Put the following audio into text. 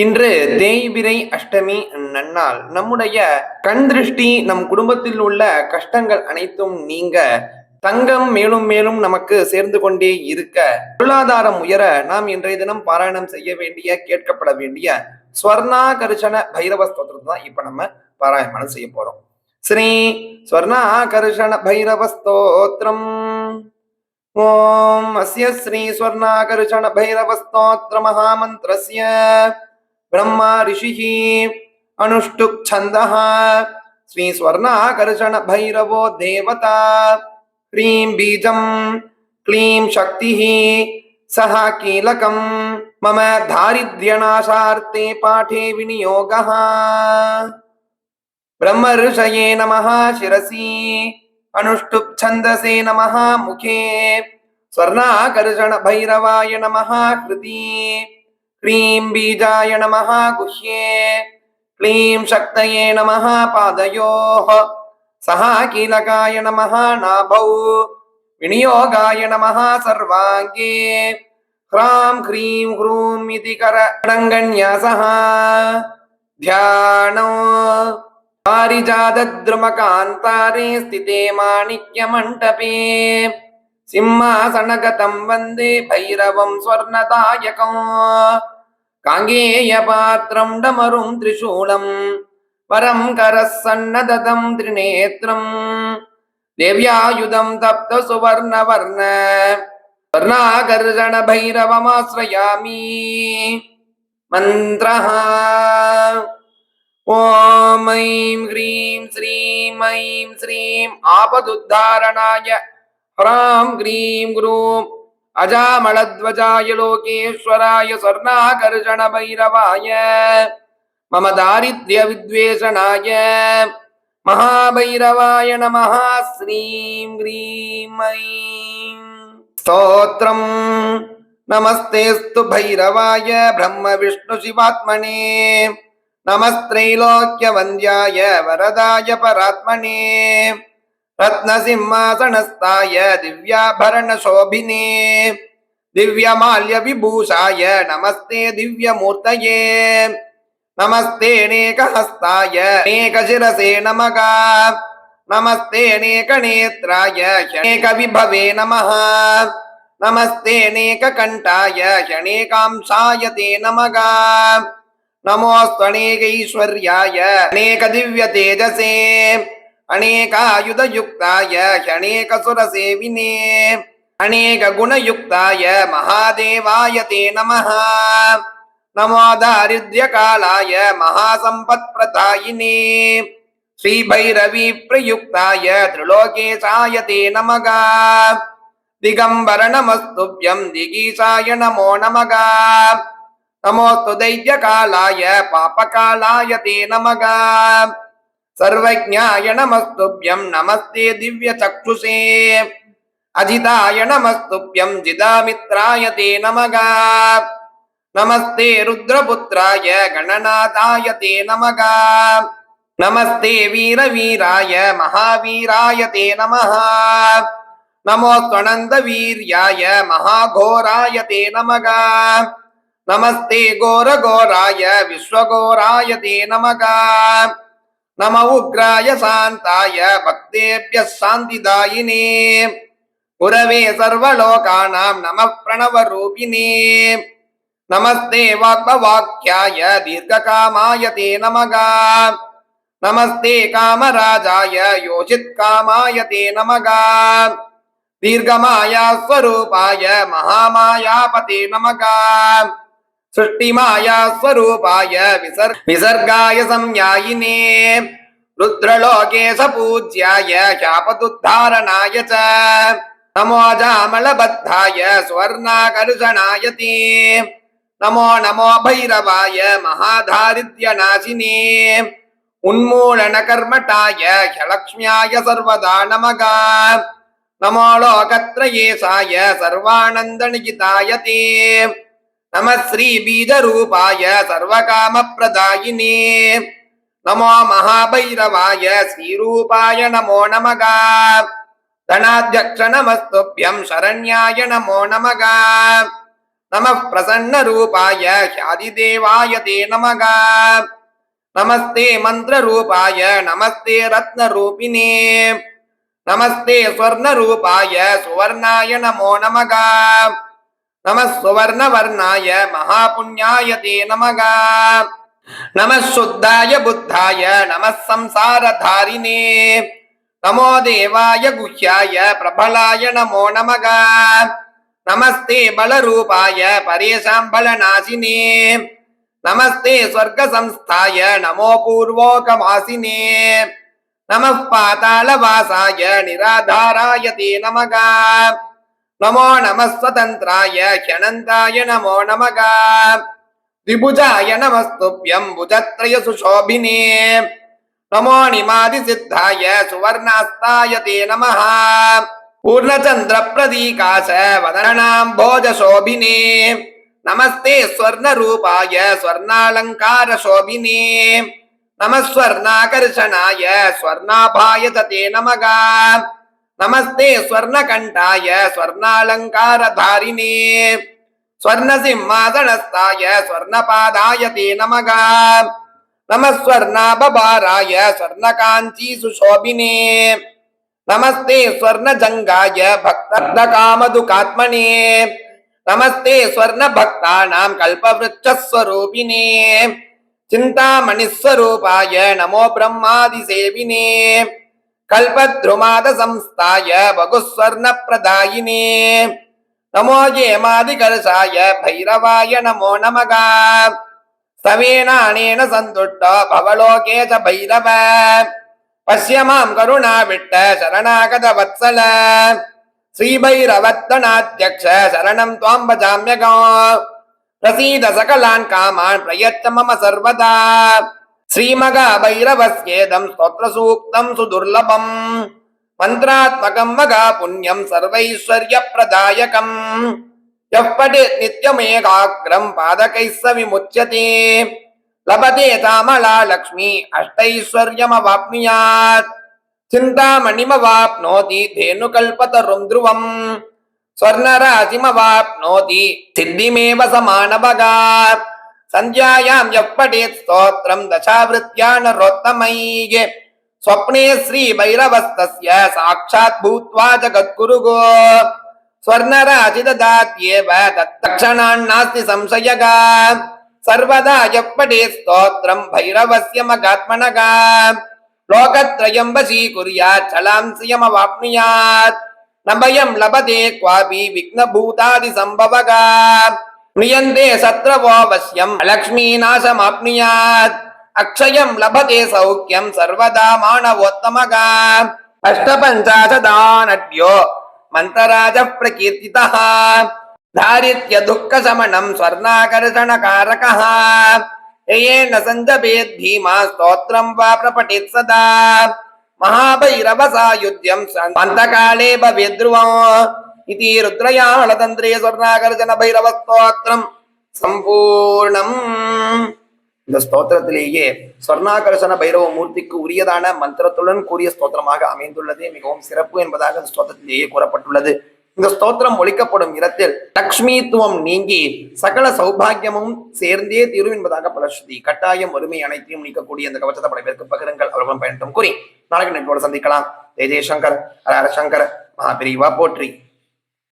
இன்று தேய்பிரை அஷ்டமி நன்னாள். நம்முடைய கண் திருஷ்டி நம் குடும்பத்தில் உள்ள கஷ்டங்கள் அனைத்தும் நீங்க தங்கம் மேலும் மேலும் நமக்கு சேர்ந்து கொண்டே இருக்க பொருளாதாரம் உயர நாம் இன்றைய தினம் பாராயணம் செய்ய வேண்டிய கேட்கப்பட வேண்டிய ஸ்வர்ணா கரிசன பைரவ ஸ்தோத்திரம் தான் இப்ப நம்ம பாராயணம் செய்ய போறோம். ஸ்ரீ ஸ்வர்ணா கரிசன பைரவ ஸ்தோத்திரம். ஓம் அஸ்ய ஸ்ரீ ஸ்வர்ணாகர்ஷண பைரவ ஸ்தோத்திர மகாமந்திரஸ்ய. ब्रह्मा ऋषिः अनुष्टुप् छन्दः श्रीस्वर्णाकर्षण भैरवो देवता। ह्रीं बीजं क्लीं शक्तिः सः कीलकं, मम दारिद्र्यनाशार्थे पाठे विनियोगः। ब्रह्मऋषये नमः शिरसि अनुष्टुप् छन्दसे नमः मुखे। स्वर्णाकर्षण भैरवाय नमः హ్రీం బీజాయ నమ గుహ్యే క్లీం శక్తయే నమ పాదయో సహాకీలకాయ నమ నాభౌ వినియోగాయ నమ సర్వాంగే హ్రాం హ్రీం హ్రూం ఇది కరణ్యాస ధ్యానం పారిజాద్రుమకాంతారే స్థితే మాణిక్యమంటపే स्थिते माणिक्यमण्डपे सिंहासनगतं वन्दे भैरवं स्वर्णदायकम् काङ्गेयपात्रं डमरुं त्रिशूलं वरं करः सन्नदतं त्रिनेत्रम् देव्यायुधं तप्तसुवर्णवर्ण वर्णाकर्षणभैरवमाश्रयामि मन्त्रः ॐ ऐं ह्रीं श्रीं ऐं श्रीं आपदुद्धारणाय ह्रां ग्रीं ग्रूं अजामलध्वजाय लोकेश्वराय स्वर्णाकर्षणभैरवाय मम दारिद्र्यविद्वेषणाय महाभैरवाय नमः श्रीं ग्रीं ऐं स्तोत्रम् नमस्तेऽस्तु भैरवाय ब्रह्मविष्णुशिवात्मने नमस्त्रैलोक्यवन्द्याय वरदाय परात्मने ரத்னசிம்மாசனஸ்தாய திவ்யாபரணசோபினே திவ்யமால்ய விபூஷாய நமஸ்தே திவ்யமூர்த்தயே நமஸ்தே நேகஹஸ்தாய நேகசிரசே நமகா நமஸ்தே நேகநேத்ராய ஹணேகவிபவே நமः நமஸ்தே நேககண்டாய ஹணேகாம்சாய தே நமகா நமோஸ்வநேகைஸ்வர்யாய நேகதிவ்ய தேஜசே அநேகாயுதயுக்தாய ஷணேகசுரசேவினே. அநேக குணயுக்தாய மகாதேவாய தே நம நமோ தாரித்யகாலாய மகாசம்பத்பிரதாயினே. ஸ்ரீபைரவி பிரயுக்தாய திரிலோகேசாய தே நமகா திகம்பர நமஸ்துப்யம் திகீசாய நமோ நமகா நமோஸ்து தைத்தியகாலாய பாபகாலாய தே நமகா सर्वज्ञाय नमस्तुभ्यं नमस्ते दिव्यचक्षुषे अजिताय नमस्तुभ्यं जिदामित्राय ते नमः नमस्ते रुद्रपुत्राय गणनाथाय ते नमः नमस्ते वीरवीराय महावीराय ते नमः नमोऽस्त्वनन्दवीर्याय महाघोराय ते नमः नमस्ते घोरघोराय विश्वघोराय ते नमः நம உக்ராய சாந்தாய பக்தேபிய சாந்திதாயினே உரவே சர்வலோகானாம் நம பிரணவ ரூபினே நமஸ்தே வாக்பவாக்கியாய தீர்க்ககாமாய தே நமகா நமஸ்தே காமராஜாய யோஜித் காமாய தே நமகா தீர்க்கமாயா ஸ்வரூபாய மகாமாயாபதே நமகா सृष्टिमाया स्वरूपाय विसर् विसर्गाय संज्ञायिने रुद्रलोकेश पूज्याय शापदुद्धारणाय च नमो जामलबद्धाय स्वर्णाकर्षणाय ते नमो नमो भैरवाय महादारिद्र्यनाशिने उन्मूलनकर्मटाय ह्यलक्ष्म्याय सर्वदा नमः नमो लोकत्रयेशाय सर्वानन्दनिहिताय ते நம ஸ்ரீ பீஜரூபாய சர்வகாம பிரதாயினே நமோ மகாபைரவாய ஸ்ரீரூபாய நமோ நமகா. தனாத்தியக்ஷ நமஸ்துபியம் சரண்யாய நமோ நமகா. நம பிரசன்ன ரூபாய ஹியாதிதேவாய தே நமகா. நமஸ்தே மந்திர ரூபாய நமஸ்தே ரத்ன ரூபினே நமஸ்தே ஸ்வர்ண ரூபாய சுவர்ணாய நமோ நமகா. நம சுவர்ண வர்ணாய மகாபுண்யாய தே நமகா. நம சுத்தாய புத்தாய நம சம்சாரதாரிணே. நமோ தேவாய குஹ்யாய பிரபலாய நமோ நமக. நமஸ்தே பலரூபாய பரேஷாம் பலநாசினே. நமஸ்தே ஸ்வர்க சம்ஸ்தாய நமோ பூர்வோகமாசினே நம பாதாளவாசாய நிராதாராய தே நமகா. நமோ நமஸ்வதந்திராய ஹனந்தாய நமோ நமக. திபுஜாய நமஸ்துப்யம் புஜத்ரய சுஷோபினே. நமோ நிமாதி சித்தாய சுவர்ணாஸ்தாய தே நம பூர்ணச்சந்திர பிரதீகாச வதனாம் போஜ சோபினே. நமஸ்தே ஸ்வர்ண ரூபாய ஸ்வர்ணாலங்கார சோபினே. நமஸ்வர்ணாகர்ஷணாய ஸ்வர்ணாபாய தே நமகா. நமஸ்தே ஸ்வர்ணகண்டாய ஸ்வர்ணாலங்காரதாரிணே. ஸ்வர்ணசிம்மாசனஸ்தாய ஸ்வர்ணபாதாய தே நமக. நமஸ்வர்ணாபாராய ஸ்வர்ணகாஞ்சி சுசோபினே நமஸ்தே ஸ்வர்ணஜங்காய பக்தகாமதுகாத்மனே நமஸ்தே ஸ்வர்ணபக்தானாம் கல்பவருச்சஸ்வரூபினே சிந்தாமணிஸ்வரூபாய நமோ பிரம்மாதிசேவினே கல்பத்ருமாத சம்ஸ்தாய பகுஸ்வர்ண பிரதாயினே நமோ ஏமாதி கலசாய பைரவாய நமோ நமகா. சவேனானேன சந்துட்டோ பவலோகேச பைரவ. பசியமாம் கருணா விட்ட சரணாகத வத்சல ஸ்ரீபைரவத்தனாத்தியக்ஷ சரணம் துவாம் பஜாமியகம். பிரசீத சகலான் காமான் பிரயத்த மம சர்வதா. श्रीमगाभैरवस्येदं स्तोत्रसूक्तं सुदुर्लभम् मन्त्रात्मकं मगा पुण्यं सर्वैश्वर्यप्रदायकम् यः पठेत् नित्यमेकाग्रं पादकैः स विमुच्यते लभते तामला लक्ष्मी अष्टैश्वर्यमवाप्नुयात् चिन्तामणिमवाप्नोति धेनुकल्पतरुं ध्रुवम् स्वर्णराशिमवाप्नोति सिद्धिमेव समानभगा சந்தியாயாம் எப்படே ஸ்தோத்திரம் தசாவிருத்தியான ரொத்தமையே ஸ்வப்னே ஸ்ரீ பைரவஸ்தஸ்ய சாட்சாத் பூத்வா ஜகத்குருகோ. ஸ்வர்ணராஜிததாத்யேவ தத்தக்ஷணான் நாஸ்தி சம்சயகா. சர்வதா எப்படே ஸ்தோத்திரம் பைரவஸ்ய மகாத்மனகா. லோகத்ரயம் வசீகுர்யாத் சலாம்சியம் அவாப்னுயாத். நபயம் லபதே குவாபி விக்னபூதாதி சம்பவகா. म्रियन्ते शत्रवो वश्यम् अलक्ष्मीनाशमाप्नुयात् अक्षयं लभते सौख्यं सर्वदा मानवोत्तमः अष्टपञ्चाशदानड्यो मन्त्रराजः प्रकीर्तितः दारिद्र्य दुःखशमनं स्वर्णाकर्षणकारकः येन सञ्जपेत् भीमा स्तोत्रं वा प्रपठेत् सदा महाभैरवसायुध्यं अन्तकाले भवेद्ध्रुवम् इति ருத்ரயாளதந்திரே சொர்ணாகர்ஜன பைரவ ஸ்தோத்திரம் சம்பூர்ணம் இந்த ஸ்தோத்திரத்திலேயே சொர்ணாகர்ஷன பைரவ மூர்த்திக்கு உரியதான மந்திரத்துடன் கூறிய ஸ்தோத்திரமாக அமைந்துள்ளதே. மிகவும் சிறப்பு என்பதாக இந்த ஸ்தோத்திரத்திலேயே கூறப்பட்டுள்ளது. இந்த ஸ்தோத்திரம் ஒழிக்கப்படும் இடத்தில் லக்ஷ்மித்துவம் நீங்கி சகல சௌபாகியமும் சேர்ந்தே தீரும் என்பதாக பலஸ்ருதி. கட்டாயம் வறுமை அனைத்தையும் நீக்கக்கூடிய அந்த கவச்சத்தை பல பேருக்கு பகிருங்கள். அவர்களும் பயன்படும் கூறி நாளைக்கு நட்போடு சந்திக்கலாம். ஜெய் ஜெயசங்கர் ஹர ஹர சங்கர் மகாபிரிவா போற்றி.